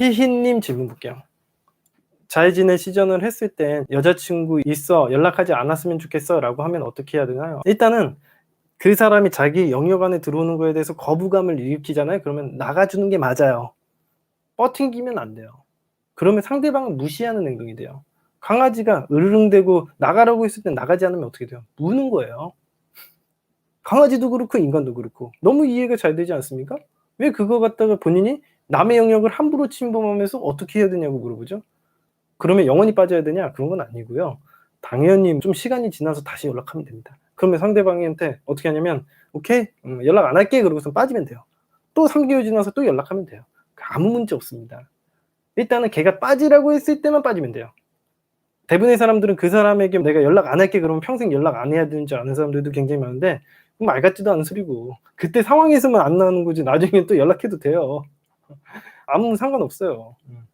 희희님 질문 볼게요. 잘 지내 시전을 했을 땐 여자친구 있어 연락하지 않았으면 좋겠어 라고 하면 어떻게 해야 되나요? 일단은 그 사람이 자기 영역 안에 들어오는 거에 대해서 거부감을 일으키잖아요. 그러면 나가주는 게 맞아요. 뻗팅기면 안 돼요. 그러면 상대방을 무시하는 행동이 돼요. 강아지가 으르릉대고 나가라고 했을 때 나가지 않으면 어떻게 돼요? 무는 거예요. 강아지도 그렇고 인간도 그렇고 너무 이해가 잘 되지 않습니까? 왜 그거 갖다가 본인이 남의 영역을 함부로 침범하면서 어떻게 해야 되냐고 물어보죠. 그러면 영원히 빠져야 되냐? 그런 건 아니고요. 당연히 좀 시간이 지나서 다시 연락하면 됩니다. 그러면 상대방한테 어떻게 하냐면 오케이 음, 연락 안 할게 그러고서 빠지면 돼요. 또 3개월 지나서 또 연락하면 돼요. 아무 문제 없습니다. 일단은 걔가 빠지라고 했을 때만 빠지면 돼요. 대부분의 사람들은 그 사람에게 내가 연락 안 할게 그러면 평생 연락 안 해야 되는 줄 아는 사람들도 굉장히 많은데 말 같지도 않은 소리고 그때 상황에서만 안 나오는 거지 나중에 또 연락해도 돼요. 아무 상관없어요. 음.